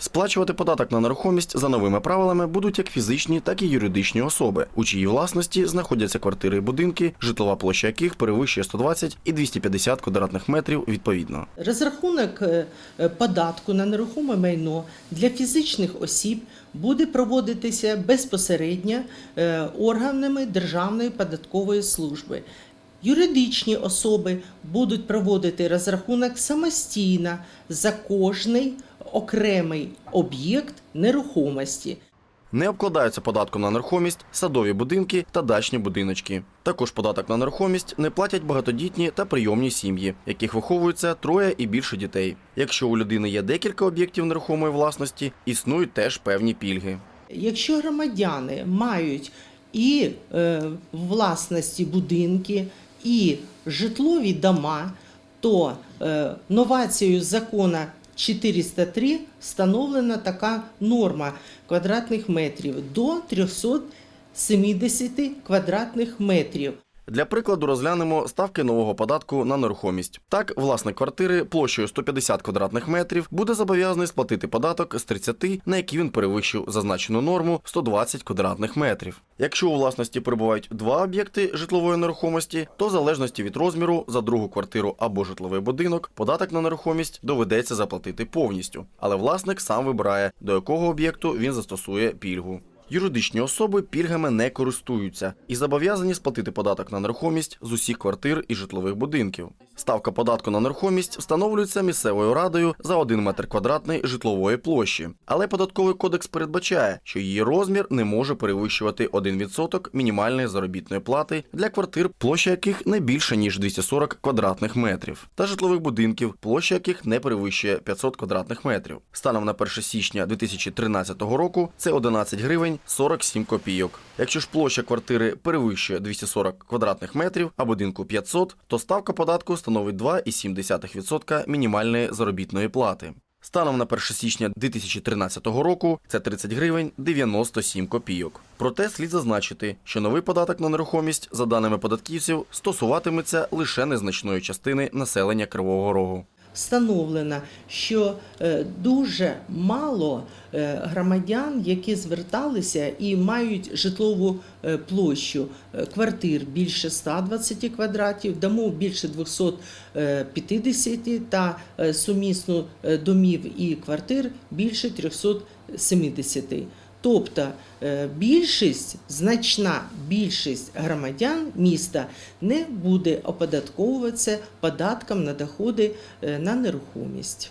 Сплачувати податок на нерухомість за новими правилами будуть як фізичні, так і юридичні особи, у чиїй власності знаходяться квартири і будинки, житлова площа яких перевищує 120 і 250 квадратних метрів відповідно. Розрахунок е, е, податку на нерухоме майно для фізичних осіб буде проводитися безпосередньо е, органами Державної податкової служби. Юридичні особи будуть проводити розрахунок самостійно за кожний окремий об'єкт нерухомості. Не обкладаються податком на нерухомість садові будинки та дачні будиночки. Також податок на нерухомість не платять багатодітні та прийомні сім'ї, яких виховується троє і більше дітей. Якщо у людини є декілька об'єктів нерухомої власності, існують теж певні пільги. Якщо громадяни мають і е, власності будинки, і житлові дома, то е, новацією закону 403 встановлена така норма квадратних метрів до 370 квадратних метрів. Для прикладу розглянемо ставки нового податку на нерухомість. Так, власник квартири площею 150 квадратних метрів буде зобов'язаний сплатити податок з 30, на який він перевищив зазначену норму 120 квадратних метрів. Якщо у власності перебувають два об'єкти житлової нерухомості, то в залежності від розміру за другу квартиру або житловий будинок податок на нерухомість доведеться заплатити повністю, але власник сам вибирає, до якого об'єкту він застосує пільгу. Юридичні особи пільгами не користуються і зобов'язані сплатити податок на нерухомість з усіх квартир і житлових будинків. Ставка податку на нерухомість встановлюється місцевою радою за 1 метр квадратний житлової площі. Але податковий кодекс передбачає, що її розмір не може перевищувати 1% мінімальної заробітної плати для квартир, площа яких не більше ніж 240 квадратних метрів, та житлових будинків, площа яких не перевищує 500 квадратних метрів. Станом на 1 січня 2013 року це 11 гривень 47 копійок. Якщо ж площа квартири перевищує 240 квадратних метрів, а будинку 500, то ставка податку становить 2,7% мінімальної заробітної плати. Станом на 1 січня 2013 року це 30 гривень 97 копійок. Проте слід зазначити, що новий податок на нерухомість, за даними податківців, стосуватиметься лише незначної частини населення Кривого Рогу. Встановлено, що е, дуже мало е, громадян, які зверталися і мають житлову е, площу квартир більше 120 квадратів, домов більше 250 та сумісно домів і квартир більше 370. Тобто е, більшість, значна більшість громадян міста не буде оподатковуватися податком на доходи е, на нерухомість.